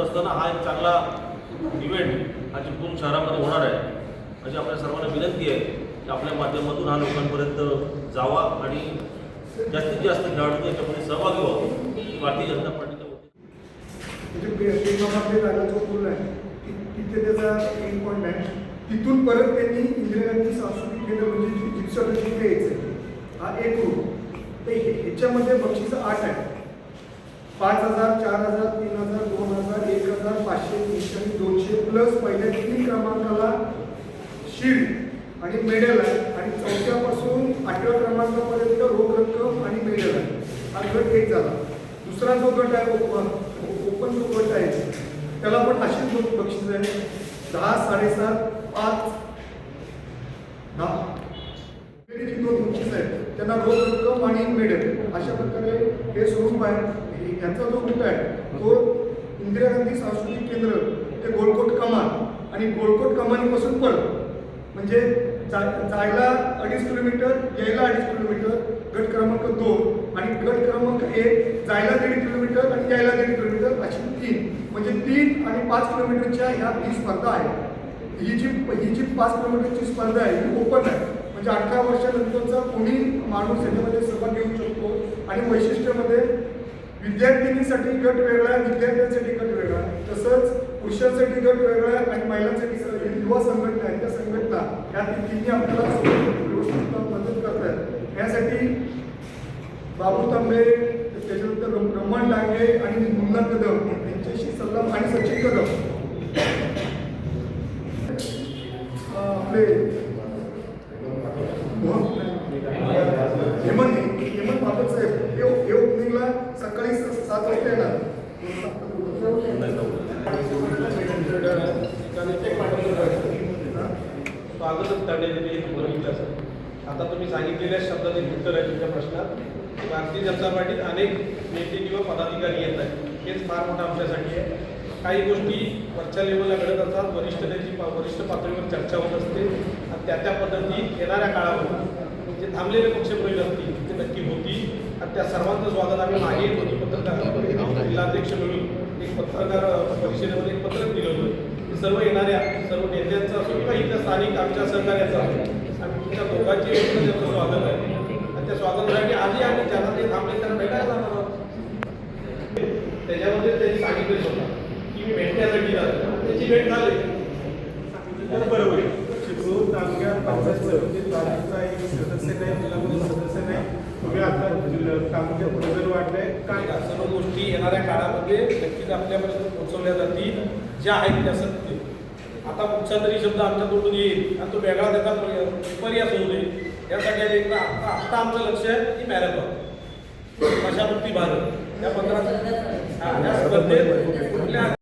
असताना हा एक चांगला इव्हेंट हा चिपळूण शहरामध्ये होणार आहे. अशी आपल्या सर्वांना विनंती आहे की आपल्या माध्यमातून हा लोकांपर्यंत जावा आणि जास्तीत जास्त खेळाडू याच्यामध्ये सहभागी व्हावं. ही भारतीय जनता पार्टीच्या वतीने. म्हणजे जागा तिथे त्याचा एक पॉईंट आहे. तिथून परत त्यांनी इंदिरा सांस्कृतिक केंद्र म्हणजे जी- जिप्सर तिथे यायचं. हा एक रूप तर ह्याच्यामध्ये बक्षीस आठ आहे. पाच हजार चार हजार तीन हजार दोन हजार एक हजार पाचशे तीनशे आणि दोनशे प्लस पहिल्या तीन क्रमांकाला शील्ड आणि मेडल आहे. आणि चौथ्यापासून आठव्या क्रमांकापर्यंत रोख रक्कम आणि मेडल आहे. हा गट एक झाला. दुसरा जो गट आहे ओपन ओपन जो गट आहे त्याला पण अशीच दोन बक्षीस आहे. दहा साडेसात पाच दहा. जी दोन बक्षीस आहेत त्यांना रोख रक्कम आणि मेडल अशा प्रकारे हे स्वरूप आहे. यांचा जो गट आहे तो इंदिरा गांधी सांस्कृतिक केंद्र ते गोलकोट कमान आणि गोलकोट कमानीपासून पण म्हणजे जा जायला अडीच किलोमीटर यायला अडीच किलोमीटर गट क्रमांक दोन आणि गट क्रमांक एक जायला दीड किलोमीटर आणि यायला दीड किलोमीटर अशी तीन म्हणजे तीन आणि पाच किलोमीटरच्या ह्या ही स्पर्धा आहे ही जी ही जी पाच किलोमीटरची स्पर्धा आहे ही ओपन आहे. म्हणजे अठरा वर्षानंतरचा कोणी माणूस याच्यामध्ये सहभाग घेऊ शकतो आणि वैशिष्ट्यामध्ये विद्यार्थिनीसाठी गट वेगळा आहे विद्यार्थ्यांसाठी गट वेगळा. आहे तसंच पुरुषांसाठी गट वेगळा आहे आणि महिलांसाठी युवा संघटना आहेत त्या संघटना या तिन्ही आपल्याला व्यवस्थित मदत करतात. यासाठी बाबू तांबे त्याच्यानंतर ब्रह्मांड रमण आणि मुन्ना कदम यांच्याशी सल्ला आणि सचिन कदम. आपले हा? स्वागतच करण्याची म्हणजे बघितलं सर आता तुम्ही सांगितलेल्या शब्दाचे उत्तर आहे तुमच्या प्रश्नात. भारतीय जनता पार्टीत अनेक नेते किंवा पदाधिकारी येत आहेत. हेच फार मोठं आमच्यासाठी आहे. काही गोष्टी वरच्या लेवलला घडत असतात. वरिष्ठ त्याची वरिष्ठ पातळीवर चर्चा होत असते. आणि त्या त्या पद्धती येणाऱ्या काळामध्ये जे थांबलेले पक्षप्रवेश असतील ते नक्की होतील. आणि त्या सर्वांचं स्वागत आम्ही मागे दोन्ही पत्रकार जिल्हाध्यक्ष मिळून एक पत्रकार परिषदेमध्ये एक पत्रक दिलं होतं. सर्व येणाऱ्या सर्व नेत्यांचं असो किंवा इथल्या स्थानिक आमच्या सहकार्याचं असो आणि तुमच्या दोघांची त्यांचं स्वागत आहे. आणि त्या स्वागतासाठी आधी आम्ही त्यांना ते थांबले त्यांना भेटायला जाणार आहोत. त्याच्यामध्ये त्यांनी सांगितलं होतं की मी भेटण्यासाठी जातो. त्याची भेट झाली. तर बरोबर चिपळूण तालुक्यात पंचायत समितीत म्हणजे तालुक्याचा एक सदस्य नाही जिल्हा आता जिल्हा तालुक्यात बदल वाटले काय सर्व गोष्टी येणाऱ्या काळामध्ये नक्कीच आपल्यापर्यंत पोहोचवल्या जातील ज्या आहेत त्या सत्य. आता कुठचा तरी शब्द आमच्या तोडून येईल आणि तो वेगळा त्याचा पर्याय पर्यास होऊ नये यासाठी एकदा आता आत्ता आमचं लक्ष आहे की मॅरेथॉन. कशामुक्ती भारत? या पंधरा हा या स्पर्धेत कुठल्या